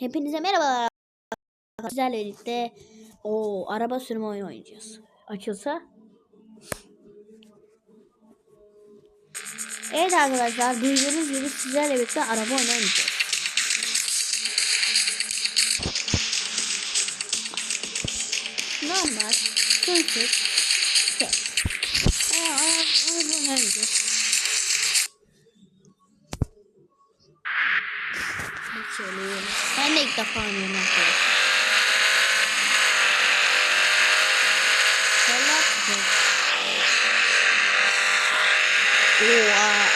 Hepinize merhabalar. Sizlerle birlikte o araba sürme oyunu oynayacağız. Açılsa. Evet arkadaşlar duyduğunuz gibi sizlerle birlikte araba oyunu oynayacağız. Normal. Kırsız. Aa,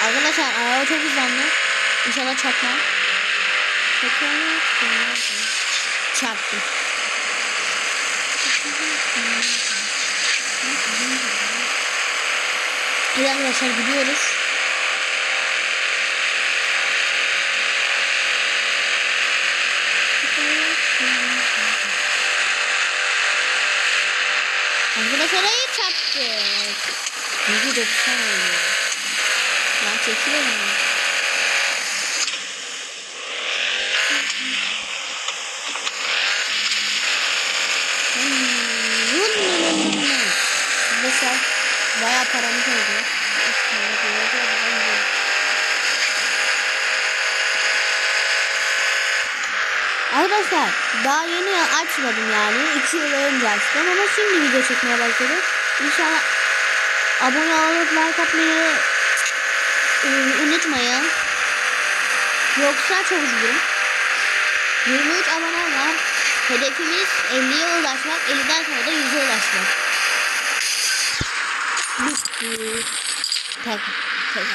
arkadaşlar araba çok hızlandı. İnşallah çarpmam. Çarptım. Evet arkadaşlar gidiyoruz. Arkadaşlar hayır. Yüzü 90 oluyor. Lan çekiyor mu? Arkadaşlar bayağı paramız oldu. Arkadaşlar daha yeni açmadım yani. 2 yıl önce açtım ama şimdi video çekmeye başladım. İnşallah abone olup like atmayı e, unutmayın. Yoksa çok üzülürüm. 23 abone var. Hedefimiz 50'ye ulaşmak. 50'den sonra da 100'e ulaşmak. Bitti. Tek, tek.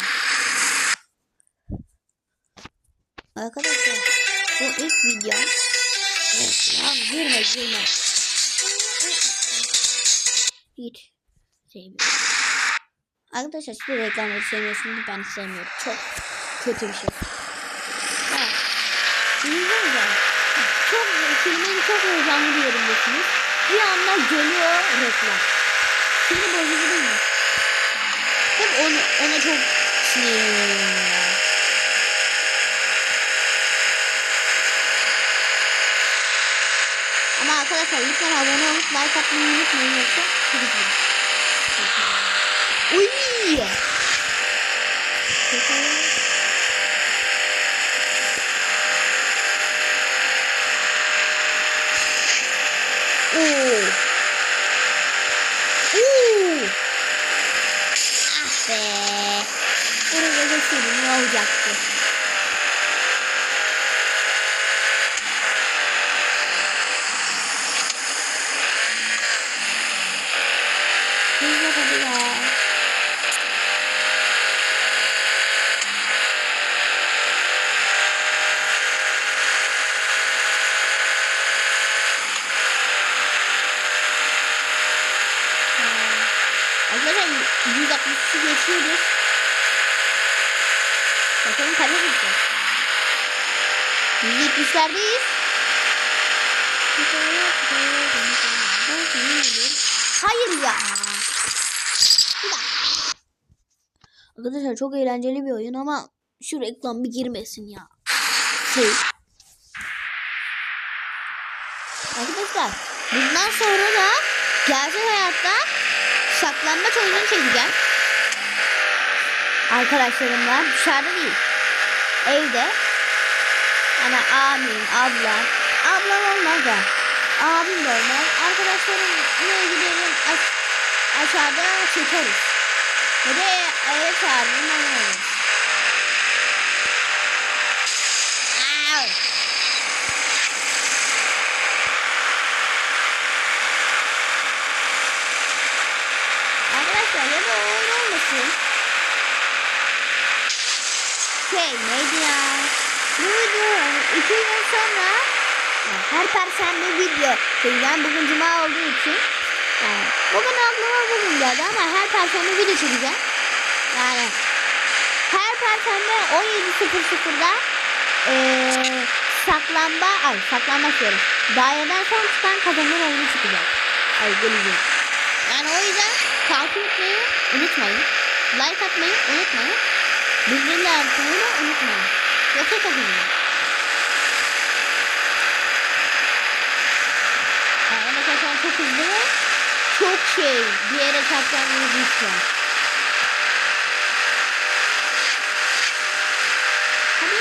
Arkadaşlar bu ilk video. Evet, lan girme girme. Hiç sevmiyorum. Arkadaşlar siz reklamları sevmiyorsunuz ben sevmiyorum. Çok kötü bir şey. Ha. Çok filmin çok heyecanlı bir yerindesiniz. Bir anda geliyor reklam. Şimdi bozucu değil mi? Hep onu, ona çok sinirleniyorum ya. Ama arkadaşlar lütfen abone olup like atmayı unutmayın yoksa çok. Uy! Oo. Oo. Ah be. Buraya geçseydim ne olacaktı? Hızlı hadi ya. Arkadaşlar 160'ı geçiyoruz. Bakalım kaça gideceğiz. 170'lerdeyiz. Hayır ya. Arkadaşlar çok eğlenceli bir oyun ama şu reklam bir girmesin ya. Şey. Arkadaşlar bundan sonra da gerçek hayatta saklanmaç oyunu çekeceğim. Arkadaşlarımla dışarıda değil. Evde. Hani abim, ablam. Ablam olmaz da. Abim de olmaz. Arkadaşlarımla gidelim aş aşağıda çekeriz. Ve de eve çağırırım oynarız. Arkadaşlar ya da oyun olmasın. Şey neydi ya? Bu video iki gün sonra yani her perşembe video çekeceğim. Bugün cuma olduğu için. Yani bugün aklıma bugün geldi ama her perşembe video çekeceğim. Yani her perşembe 17.00'da ee, saklanma, ay saklanma diyorum. Daireden son çıkan kazanır oyunu çıkacak. Ay geleceğim. Yani o yüzden takip etmeyi unutmayın. Like atmayı unutmayın. Bildirimle yaptığını unutmayın. Yoksa çok üzülürüm. Yani arkadaşlar çok hızlı ve çok şey diyerek yapacağımızı istiyorum. Hadi.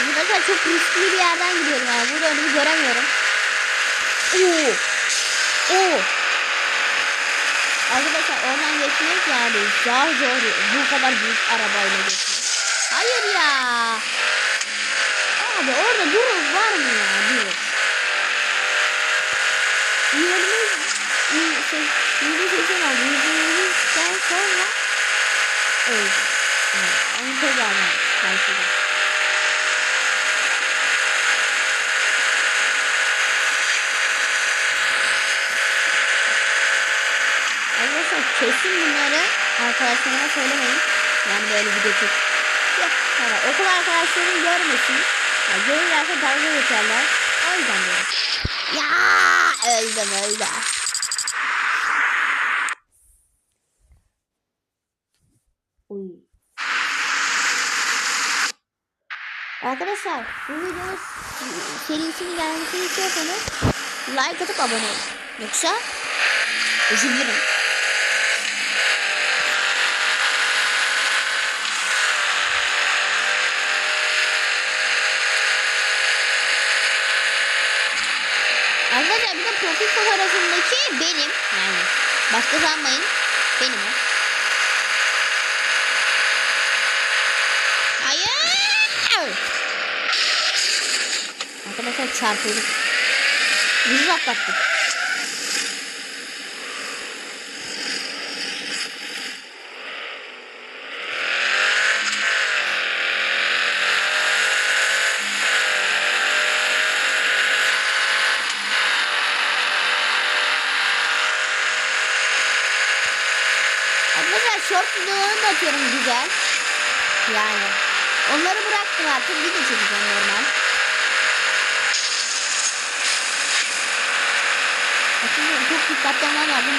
Arkadaşlar çok riskli bir yerden gidiyorum yani. Burada önümü göremiyorum. Oo. Oo. Arkadaşlar oradan geçmek yani zor zor bu kadar büyük arabayla geçmek. Hayır ya. Abi orada durur var mı ya. 20 20 şey 20 seçim oldu. 20'den sonra öldü. Evet, onu tekrardan karşıda. Arkadaşlar kesin bunları arkadaşlarına söylemeyin. Yani böyle video çek. Yok, para. Okul arkadaşlarım görmesin. Yani görürlerse dalga geçerler. O yüzden diyorum. Ya öldüm öldüm. Uy. Arkadaşlar bu videonun serisini gelmesini istiyorsanız like atıp abone olun. Yoksa üzülürüm. Arkadaşlar bir de profil fotoğrafındaki benim. Yani başka sanmayın. Benim o. Hayır. Arkadaşlar çarpıldık. Ucuz atlattık. Arkadaşlar short videolarını da atıyorum güzel. Yani. Onları bıraktım artık. Video çekeceğim normal. Aslında çok dikkatli olmam lazım.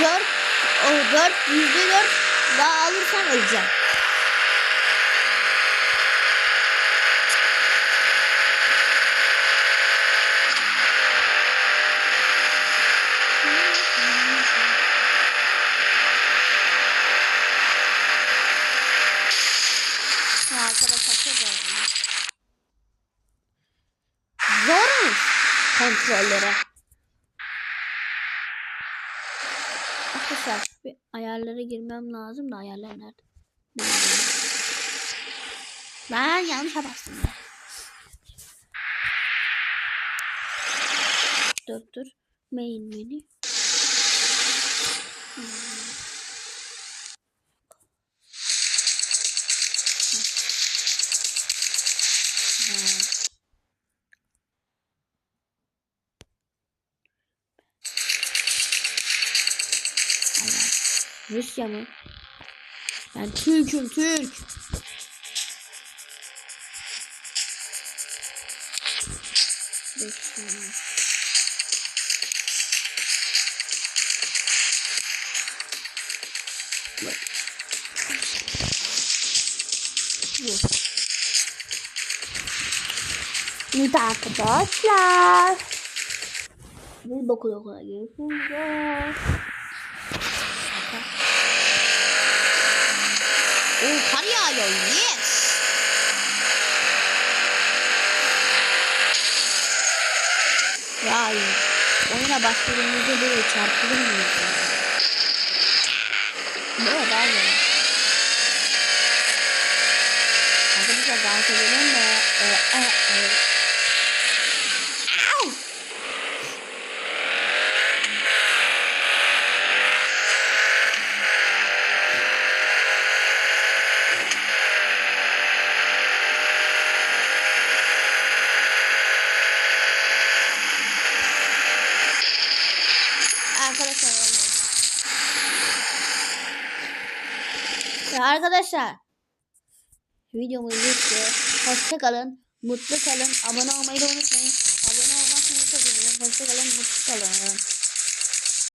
4 o 4 yüzde 4 daha alırsam öleceğim. Ha, arkadaşlar çok zor. Zormuş kontrolleri. Arkadaşlar bir ayarlara girmem lazım da ayarlar nerede? Ben yanlışa bastım. Dur dur. Main menü. Rusya mı? Ben Türk'üm Türk. Bekliyorum. Bak. Evet arkadaşlar. Biz okul okula Oo kar yağıyor. Yes. Ya oyuna başladığımızda böyle çarpılır mıyız? Böyle daha iyi. Arkadaşlar dans edelim de. E, e, e. Au! Arkadaşlar olmadı. Ya arkadaşlar videomuz bitti. Hoşça kalın. Mutlu kalın. Abone olmayı da unutmayın. Abone çok üzülürüm. Hoşça kalın. Mutlu kalın.